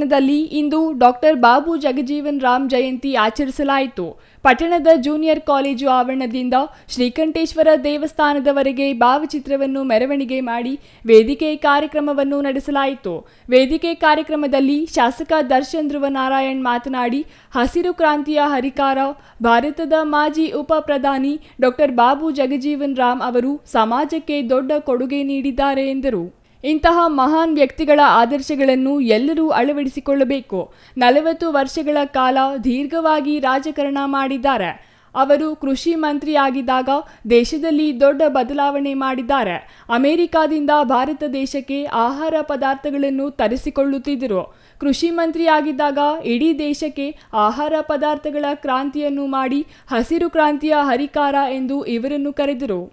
ಪಟ್ಟಣದಲ್ಲಿ ಇಂದು ಡಾಕ್ಟರ್ ಬಾಬು ಜಗಜೀವನ್ ರಾಮ್ ಜಯಂತಿ ಆಚರಿಸಲಾಯಿತು. ಪಟ್ಟಣದ ಜೂನಿಯರ್ ಕಾಲೇಜು ಆವರಣದಿಂದ ಶ್ರೀಕಂಠೇಶ್ವರ ದೇವಸ್ಥಾನದವರೆಗೆ ಭಾವಚಿತ್ರವನ್ನು ಮೆರವಣಿಗೆ ಮಾಡಿ ವೇದಿಕೆ ಕಾರ್ಯಕ್ರಮವನ್ನು ನಡೆಸಲಾಯಿತು. ವೇದಿಕೆ ಕಾರ್ಯಕ್ರಮದಲ್ಲಿ ಶಾಸಕ ದರ್ಶನ್ ಧ್ರುವ ನಾರಾಯಣ್ ಮಾತನಾಡಿ, ಹಸಿರು ಕ್ರಾಂತಿಯ ಹರಿಕಾರ, ಭಾರತದ ಮಾಜಿ ಉಪ ಪ್ರಧಾನಿ ಡಾಕ್ಟರ್ ಬಾಬು ಜಗಜೀವನ್ ರಾಮ್ ಅವರು ಸಮಾಜಕ್ಕೆ ದೊಡ್ಡ ಕೊಡುಗೆ ನೀಡಿದ್ದಾರೆ ಎಂದರು. ಇಂತಹ ಮಹಾನ್ ವ್ಯಕ್ತಿಗಳ ಆದರ್ಶಗಳನ್ನು ಎಲ್ಲರೂ ಅಳವಡಿಸಿಕೊಳ್ಳಬೇಕು. ನಲವತ್ತು ವರ್ಷಗಳ ಕಾಲ ದೀರ್ಘವಾಗಿ ರಾಜಕಾರಣ ಮಾಡಿದ್ದಾರೆ. ಅವರು ಕೃಷಿ ಮಂತ್ರಿಯಾಗಿದ್ದಾಗ ದೇಶದಲ್ಲಿ ದೊಡ್ಡ ಬದಲಾವಣೆ ಮಾಡಿದ್ದಾರೆ. ಅಮೆರಿಕಾದಿಂದ ಭಾರತ ದೇಶಕ್ಕೆ ಆಹಾರ ಪದಾರ್ಥಗಳನ್ನು ತರಿಸಿಕೊಳ್ಳುತ್ತಿದ್ದರು. ಕೃಷಿ ಮಂತ್ರಿಯಾಗಿದ್ದಾಗ ಇಡೀ ದೇಶಕ್ಕೆ ಆಹಾರ ಪದಾರ್ಥಗಳ ಕ್ರಾಂತಿಯನ್ನು ಮಾಡಿ ಹಸಿರು ಕ್ರಾಂತಿಯ ಹರಿಕಾರ ಎಂದು ಇವರನ್ನು ಕರೆದರು.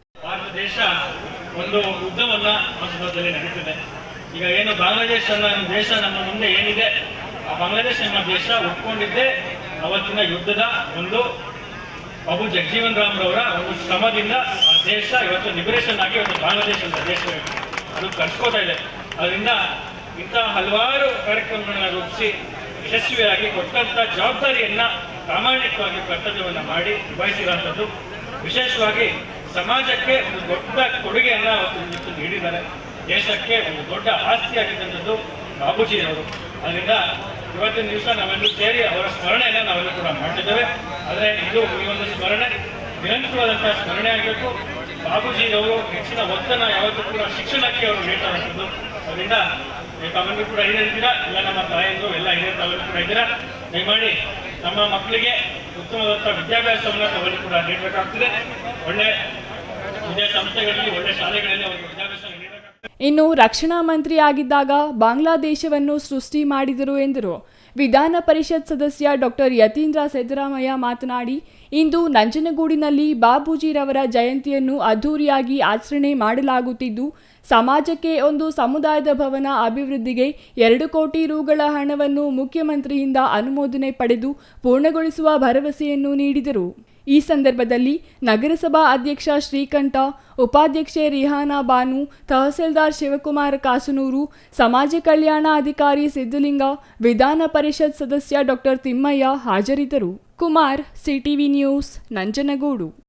ಒಂದು ಯುದ್ಧವನ್ನ ಆ ಸಂದರ್ಭದಲ್ಲಿ ನಡೀತಿದೆ. ಈಗ ಏನು ಬಾಂಗ್ಲಾದೇಶ ಅನ್ನೋ ದೇಶ ನಮ್ಮ ಮುಂದೆ ಏನಿದೆ, ಆ ಬಾಂಗ್ಲಾದೇಶ ಅನ್ನೋ ದೇಶ ಒಪ್ಕೊಂಡಿದ್ದೆ. ಅವತ್ತಿನ ಯುದ್ಧದ ಒಂದು ಬಾಬು ಜಗಜೀವನ್ ರಾಮ್ ರವರ ಒಂದು ಶ್ರಮದಿಂದ ಆ ದೇಶ ಇವತ್ತು ಲಿಬರೇಷನ್ ಆಗಿ ಇವತ್ತು ಬಾಂಗ್ಲಾದೇಶ ಅಂತ ದೇಶ ಅದು ಕಟ್ಕೋತಾ ಇದೆ. ಅದರಿಂದ ಇಂಥ ಹಲವಾರು ಕಾರ್ಯಕ್ರಮಗಳನ್ನ ರೂಪಿಸಿ ಯಶಸ್ವಿಯಾಗಿ ಕೊಟ್ಟಂತ ಜವಾಬ್ದಾರಿಯನ್ನ ಪ್ರಾಮಾಣಿಕವಾಗಿ ಕರ್ತವ್ಯವನ್ನ ಮಾಡಿ ನಿಭಾಯಿಸಿರುವಂಥದ್ದು. ವಿಶೇಷವಾಗಿ ಸಮಾಜಕ್ಕೆ ಒಂದು ದೊಡ್ಡ ಕೊಡುಗೆಯನ್ನ ಅವತ್ತು ನೀಡಿದ್ದಾರೆ. ದೇಶಕ್ಕೆ ಒಂದು ದೊಡ್ಡ ಆಸ್ತಿಯಾಗಿದ್ದಂಥದ್ದು ಬಾಬೂಜಿ ಅವರು. ಅದರಿಂದ ಇವತ್ತಿನ ದಿವಸ ನಾವೆಲ್ಲರೂ ಸೇರಿ ಅವರ ಸ್ಮರಣೆಯನ್ನು ನಾವೆಲ್ಲರೂ ಕೂಡ ಮಾಡಿದ್ದೇವೆ ಆದರೆ ಇದು ಈ ಒಂದು ಸ್ಮರಣೆ, ನಿರಂತರವಾದಂತಹ ಸ್ಮರಣೆ ಆಗಬೇಕು ಬಾಬುಜಿಯವರು ಹೆಚ್ಚಿನ ಒತ್ತನ್ನು ಯಾವತ್ತೂ ಕೂಡ ಶಿಕ್ಷಣಕ್ಕೆ ಅವರು ನೀಡ್ತಾರಂಥದ್ದು ಅದರಿಂದ ತಾವೆಲ್ಲರೂ ಕೂಡ ಹಿರಿಯರಿದ್ದೀರಾ ಇಲ್ಲ, ನಮ್ಮ ತಾಯಂದು ಎಲ್ಲ ಹಿರಿಯ ತಾವೆಲ್ಲರೂ ಕೂಡ ಇದ್ದೀರಾ ದಯಮಾಡಿ ನಮ್ಮ ಮಕ್ಕಳಿಗೆ ಉತ್ತಮವಾದಂಥ ವಿದ್ಯಾಭ್ಯಾಸವನ್ನು ತಾವೆಲ್ಲರೂ ಕೂಡ ನೀಡಬೇಕಾಗ್ತದೆ. ಒಳ್ಳೆ ಇನ್ನು ರಕ್ಷಣಾ ಮಂತ್ರಿಯಾಗಿದ್ದಾಗ ಬಾಂಗ್ಲಾದೇಶವನ್ನು ಸೃಷ್ಟಿ ಮಾಡಿದರು ಎಂದರು. ವಿಧಾನ ಪರಿಷತ್ ಸದಸ್ಯ ಡಾಕ್ಟರ್ ಯತೀಂದ್ರ ಸಿದ್ದರಾಮಯ್ಯ ಮಾತನಾಡಿ, ಇಂದು ನಂಜನಗೂಡಿನಲ್ಲಿ ಬಾಬೂಜಿರವರ ಜಯಂತಿಯನ್ನು ಅದ್ಧೂರಿಯಾಗಿ ಆಚರಣೆ ಮಾಡಲಾಗುತ್ತಿದ್ದು, ಸಮಾಜಕ್ಕೆ ಒಂದು ಸಮುದಾಯದ ಭವನ ಅಭಿವೃದ್ಧಿಗೆ ಎರಡು ಕೋಟಿ ರುಗಳ ಹಣವನ್ನು ಮುಖ್ಯಮಂತ್ರಿಯಿಂದ ಅನುಮೋದನೆ ಪಡೆದು ಪೂರ್ಣಗೊಳಿಸುವ ಭರವಸೆಯನ್ನು ನೀಡಿದರು. ಈ ಸಂದರ್ಭದಲ್ಲಿ ನಗರಸಭಾ ಅಧ್ಯಕ್ಷ ಶ್ರೀಕಂಠ, ಉಪಾಧ್ಯಕ್ಷೆ ರಿಹಾನಾ ಬಾನು, ತಹಸೀಲ್ದಾರ್ ಶಿವಕುಮಾರ್ ಕಾಸನೂರು, ಸಮಾಜ ಕಲ್ಯಾಣ ಅಧಿಕಾರಿ ಸಿದ್ದಲಿಂಗ ವಿಧಾನ ಪರಿಷತ್ ಸದಸ್ಯ ಡಾಕ್ಟರ್ ತಿಮ್ಮಯ್ಯ ಹಾಜರಿದ್ದರು. Kumar, CTV news, Nanjangud.